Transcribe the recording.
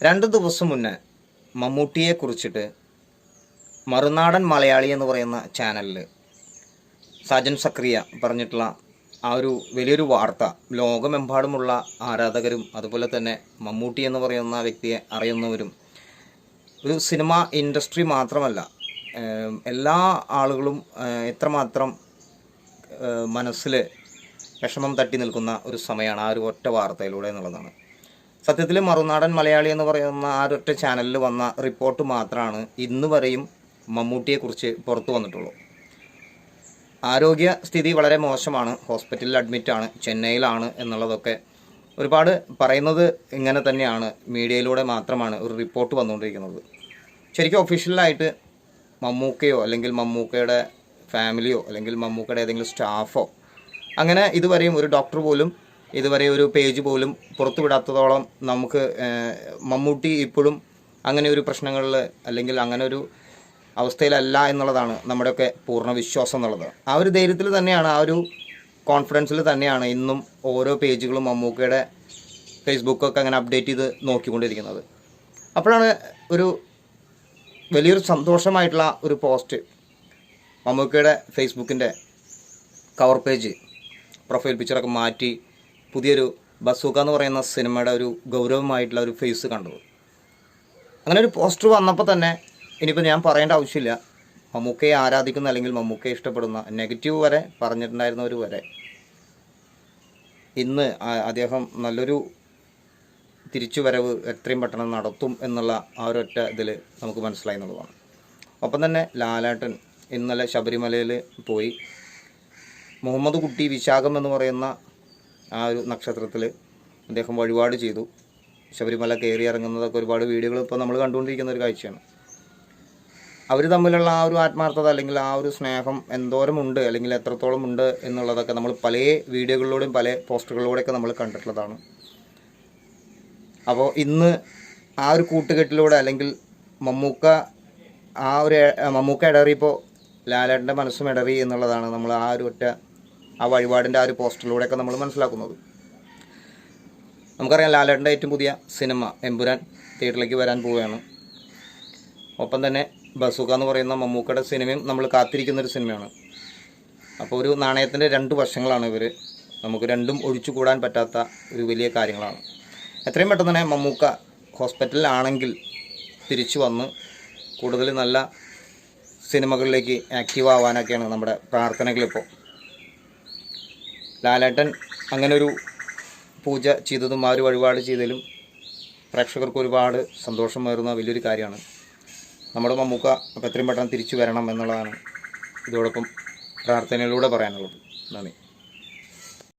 രണ്ട് ദിവസം മുന്നേ മമ്മൂട്ടിയെ കുറിച്ചിട്ട് മറുനാടൻ മലയാളി എന്ന് പറയുന്ന ചാനലിൽ സജൻ സക്രിയ പറഞ്ഞിട്ടുള്ള ആ ഒരു വലിയൊരു വാർത്ത ലോകമെമ്പാടുമുള്ള ആരാധകരും അതുപോലെ തന്നെ മമ്മൂട്ടി എന്ന് പറയുന്ന വ്യക്തിയെ അറിയുന്നവരും ഒരു സിനിമ ഇൻഡസ്ട്രി മാത്രമല്ല എല്ലാ ആളുകളും എത്രമാത്രം മനസ്സിൽ വിഷമം തട്ടി നിൽക്കുന്ന ഒരു സമയമാണ് ആ ഒരു ഒറ്റ വാർത്തയിലൂടെ എന്നുള്ളതാണ്. സത്യത്തിൽ മറുനാടൻ മലയാളി എന്ന് പറയുന്ന ആ ഒരൊറ്റ ചാനലിൽ വന്ന റിപ്പോർട്ട് മാത്രമാണ് ഇന്ന് വരെയും മമ്മൂട്ടിയെക്കുറിച്ച് പുറത്തു വന്നിട്ടുള്ളൂ. ആരോഗ്യ സ്ഥിതി വളരെ മോശമാണ്. ഹോസ്പിറ്റലിൽ അഡ്മിറ്റാണ് ചെന്നൈയിലാണ് എന്നുള്ളതൊക്കെ ഒരുപാട് പറയുന്നത് ഇങ്ങനെ തന്നെയാണ്. മീഡിയയിലൂടെ മാത്രമാണ് ഒരു റിപ്പോർട്ട് വന്നുകൊണ്ടിരിക്കുന്നത്. ശരിക്കും ഒഫീഷ്യലായിട്ട് മമ്മൂക്കയോ അല്ലെങ്കിൽ മമ്മൂക്കയുടെ ഫാമിലിയോ അല്ലെങ്കിൽ മമ്മൂക്കയുടെ ഏതെങ്കിലും സ്റ്റാഫോ അങ്ങനെ ഇതുവരെയും ഒരു ഡോക്ടർ പോലും ഇതുവരെ ഒരു പേജ് പോലും പുറത്തുവിടാത്തതോളം നമുക്ക് മമ്മൂട്ടി ഇപ്പോഴും അങ്ങനെ ഒരു പ്രശ്നങ്ങളിൽ അല്ലെങ്കിൽ അങ്ങനെ ഒരു അവസ്ഥയിലല്ല എന്നുള്ളതാണ് നമ്മുടെയൊക്കെ പൂർണ വിശ്വാസം എന്നുള്ളത്. ആ ഒരു ധൈര്യത്തിൽ തന്നെയാണ് ആ ഒരു കോൺഫിഡൻസിൽ തന്നെയാണ് ഇന്നും ഓരോ പേജുകളും മമ്മൂക്കയുടെ ഫേസ്ബുക്കൊക്കെ അങ്ങനെ അപ്ഡേറ്റ് ചെയ്ത് നോക്കിക്കൊണ്ടിരിക്കുന്നത്. അപ്പോഴാണ് ഒരു വലിയൊരു സന്തോഷമായിട്ടുള്ള ഒരു പോസ്റ്റ് മമ്മൂക്കയുടെ ഫേസ്ബുക്കിന്റെ കവർ പേജ് പ്രൊഫൈൽ പിക്ചറൊക്കെ മാറ്റി പുതിയൊരു ബസൂക്ക എന്ന് പറയുന്ന സിനിമയുടെ ഒരു ഗൗരവമായിട്ടുള്ള ഒരു ഫേസ് കണ്ടത് അങ്ങനെ ഒരു പോസ്റ്റർ വന്നപ്പോൾ തന്നെ ഇനിയിപ്പോൾ ഞാൻ പറയേണ്ട ആവശ്യമില്ല. മമ്മൂക്കയെ ആരാധിക്കുന്ന അല്ലെങ്കിൽ മമ്മൂക്കയെ ഇഷ്ടപ്പെടുന്ന നെഗറ്റീവ് വരെ പറഞ്ഞിട്ടുണ്ടായിരുന്നവർ വരെ. ഇന്ന് അദ്ദേഹം നല്ലൊരു തിരിച്ചുവരവ് എത്രയും പെട്ടെന്ന് നടത്തും എന്നുള്ള ആ ഒരൊറ്റ ഇതിൽ നമുക്ക് മനസ്സിലായി എന്നുള്ളതാണ്. ഒപ്പം തന്നെ ലാലാട്ടൻ ഇന്നലെ ശബരിമലയിൽ പോയി. മുഹമ്മദ് കുട്ടി വിശാഖം എന്ന് പറയുന്ന ആ ഒരു നക്ഷത്രത്തിൽ അദ്ദേഹം വഴിപാട് ചെയ്തു. ശബരിമല കയറി ഇറങ്ങുന്നതൊക്കെ ഒരുപാട് വീഡിയോകൾ ഇപ്പോൾ നമ്മൾ കണ്ടുകൊണ്ടിരിക്കുന്ന ഒരു കാഴ്ചയാണ്. അവർ തമ്മിലുള്ള ആ ഒരു ആത്മാർത്ഥത അല്ലെങ്കിൽ ആ ഒരു സ്നേഹം എന്തോരം ഉണ്ട് അല്ലെങ്കിൽ എത്രത്തോളം ഉണ്ട് എന്നുള്ളതൊക്കെ നമ്മൾ പല വീഡിയോകളിലൂടെയും പല പോസ്റ്ററുകളിലൂടെയൊക്കെ നമ്മൾ കണ്ടിട്ടുള്ളതാണ്. അപ്പോൾ ഇന്ന് ആ ഒരു കൂട്ടുകെട്ടിലൂടെ അല്ലെങ്കിൽ മമ്മൂക്ക ആ ഒരു മമ്മൂക്ക ഇടറിയപ്പോൾ ലാലേട്ടന്റെ മനസ്സും ഇടറി എന്നുള്ളതാണ് നമ്മൾ ആ ഒരു ഒറ്റ ആ വഴിപാടിന്റെ ആ ഒരു പോസ്റ്ററിലൂടെയൊക്കെ നമ്മൾ മനസ്സിലാക്കുന്നത്. നമുക്കറിയാം ലാലേട്ടന്റെ ഏറ്റവും പുതിയ സിനിമ എമ്പുരാൻ തിയേറ്ററിലേക്ക് വരാൻ പോവുകയാണ്. ഒപ്പം തന്നെ ബസുക എന്ന് പറയുന്ന മമ്മൂക്കയുടെ സിനിമയും നമ്മൾ കാത്തിരിക്കുന്ന ഒരു സിനിമയാണ്. അപ്പോൾ ഒരു നാണയത്തിന്റെ രണ്ട് വശങ്ങളാണ് ഇവർ നമുക്ക് രണ്ടും ഒഴിച്ചു കൂടാൻ പറ്റാത്ത ഒരു വലിയ കാര്യങ്ങളാണ്. എത്രയും പെട്ടെന്ന് തന്നെ മമ്മൂക്ക ഹോസ്പിറ്റലിലാണെങ്കിൽ തിരിച്ചു വന്ന് കൂടുതൽ നല്ല സിനിമകളിലേക്ക് ആക്റ്റീവ് ആവാനൊക്കെയാണ് നമ്മുടെ പ്രാർത്ഥനകളിപ്പോൾ ലാലേട്ടൻ അങ്ങനൊരു പൂജ ചെയ്തതും ആ ഒരു വഴിപാട് ചെയ്തതിലും പ്രേക്ഷകർക്ക് ഒരുപാട് സന്തോഷം വരുന്ന വലിയൊരു കാര്യമാണ്. നമ്മുടെ മമ്മൂക്ക അപ്പം എത്രയും പെട്ടെന്ന് തിരിച്ചു വരണം എന്നുള്ളതാണ് ഇതോടൊപ്പം പ്രാർത്ഥനയിലൂടെ പറയാനുള്ളത്. നന്ദി.